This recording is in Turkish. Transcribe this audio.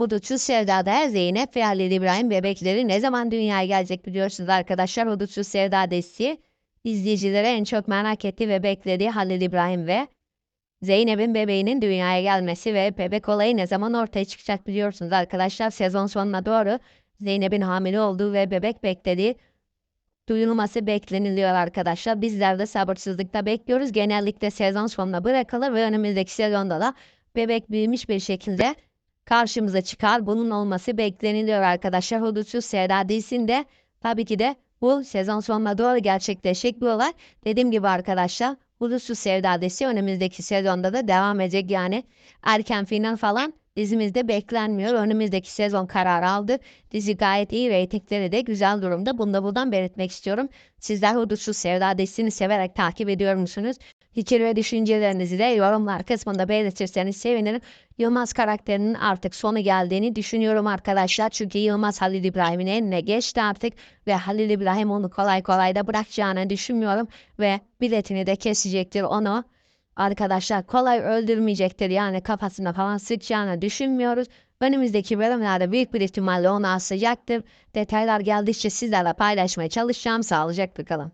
Hudutsuz Sevda'da Zeynep ve Halil İbrahim bebekleri ne zaman dünyaya gelecek biliyorsunuz arkadaşlar. Hudutsuz Sevda dizisi izleyicilere en çok merak ettiği ve beklediği Halil İbrahim ve Zeynep'in bebeğinin dünyaya gelmesi ve bebek olayı ne zaman ortaya çıkacak biliyorsunuz arkadaşlar. Sezon sonuna doğru Zeynep'in hamile olduğu ve bebek beklediği duyulması bekleniliyor arkadaşlar. Bizler de sabırsızlıkla bekliyoruz. Genellikle sezon sonuna bırakılır ve önümüzdeki sezonda da bebek büyümüş bir şekilde karşımıza çıkar. Bunun olması bekleniliyor arkadaşlar. Hudutsuz Sevda dizisinde tabii ki de bu sezon sonuna doğru gerçekleşecek bir olay. Dediğim gibi arkadaşlar Hudutsuz Sevda dizisi önümüzdeki sezonda da devam edecek yani. Erken final falan dizimizde beklenmiyor. Önümüzdeki sezon kararı aldı. Dizi gayet iyi reytingleri de güzel durumda. Bunu da buradan belirtmek istiyorum. Sizler Hudutsuz Sevda dizisini severek takip ediyor musunuz? Fikir ve düşüncelerinizi de yorumlar kısmında belirtirseniz sevinirim. Yılmaz karakterinin artık sonu geldiğini düşünüyorum arkadaşlar. Çünkü Yılmaz Halil İbrahim'in eline geçti artık ve Halil İbrahim onu kolay kolay da bırakacağını düşünmüyorum ve biletini de kesecektir onu. Arkadaşlar kolay öldürmeyecektir yani kafasına falan sıkacağını düşünmüyoruz. Önümüzdeki bölümlerde büyük bir ihtimalle onu asacaktır. Detaylar geldikçe sizlerle paylaşmaya çalışacağım. Sağlıcakla kalın.